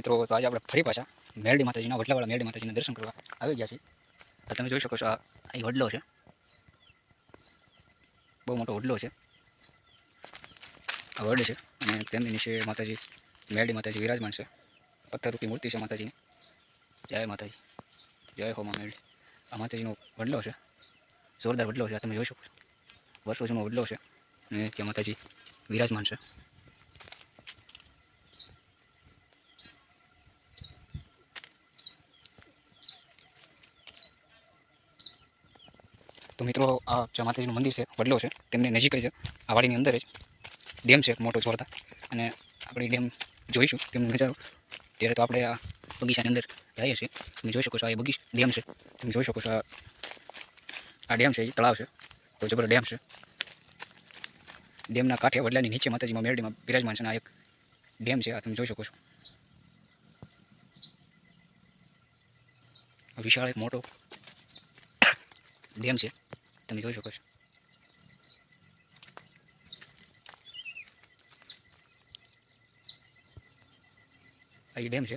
મિત્રો, તો આજે આપણે ફરી પાછા મેરડી માતાજીના, વડલાવાળા મેરડી માતાજીના દર્શન કરવા આવી ગયા છીએ. તો તમે જોઈ શકો છો, આ અહીં વડલો છે. બહુ મોટો વડલો છે. આ વડ છે અને તેમની નીચે માતાજી, મેરડી માતાજી વિરાજમાન છે. પથ્થરરૂપી મૂર્તિ છે માતાજીની. જય માતાજી. જય હોમા મેરડી. આ માતાજીનો વડલો છે. જોરદાર વડલો છે તમે જોઈ શકો છો. વર્ષો જૂનો વડલો છે અને ત્યાં માતાજી વિરાજમાન છે. તો મિત્રો, આ જે માતાજીનું મંદિર છે, વડલો છે, તેમની નજીક જ આ વાડીની અંદર જ ડેમ છે, મોટો જોડતા અને આપણે ડેમ જોઈશું, તેમનો નજારો. ત્યારે તો આપણે આ બગીચાની અંદર જઈએ છીએ. તમે જોઈ શકો છો, આ બગીચ ડેમ છે. તમે જોઈ શકો છો, આ ડેમ છે, એ તળાવ છે. તો જબર ડેમ છે. ડેમના કાંઠે વડલાની નીચે માતાજીમાં મેરડીમાં બિરાજમાન છે આ એક ડેમ છે, આ તમે જોઈ શકો છો. વિશાળ એક મોટો ડેમ છે. તમે જોઈ શકો છો. આ ડેમ છે.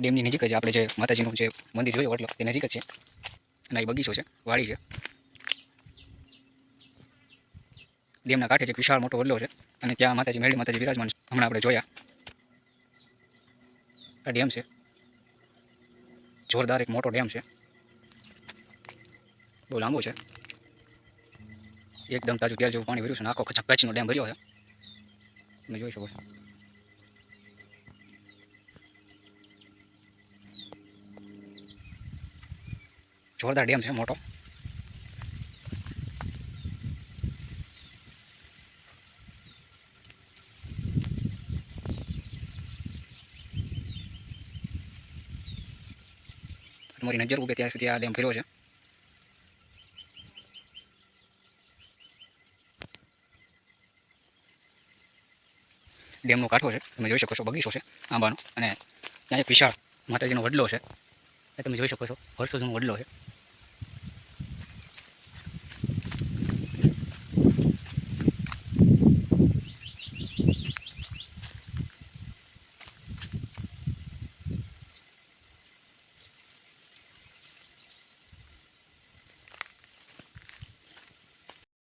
ડેમની નજીક જ આપણે જે માતાજીનું જે મંદિર જોયું એટલે તે નજીક જ છે. અને આ બગીચો છે, વાડી છે. ડેમના કાંઠે છે વિશાળ મોટો વડલો છે અને ત્યાં માતાજી મેળી માતાજી વિરાજમાન હમણાં આપણે જોયા. આ ડેમ છે. જોરદાર એક મોટો ડેમ છે. બહુ લાંબો છે. એકદમ તાજું તેલ જેવું પાણી ભર્યું છે ને આખો કચ્છનો ડેમ ભર્યો છે. તમે જોઈ શકો છો. જોરદાર ડેમ છે, મોટો. તમારી નજર ઉગે ત્યાં સુધી આ ડેમ ફેર્યો છે. ડેમનો કાંઠો છે, તમે જોઈ શકો છો, બગીચો છે, આંબાનો. અને ત્યાં એક વિશાળ માતાજીનો વડલો છે. એ તમે જોઈ શકો છો વર્ષો જૂનો વડલો છે.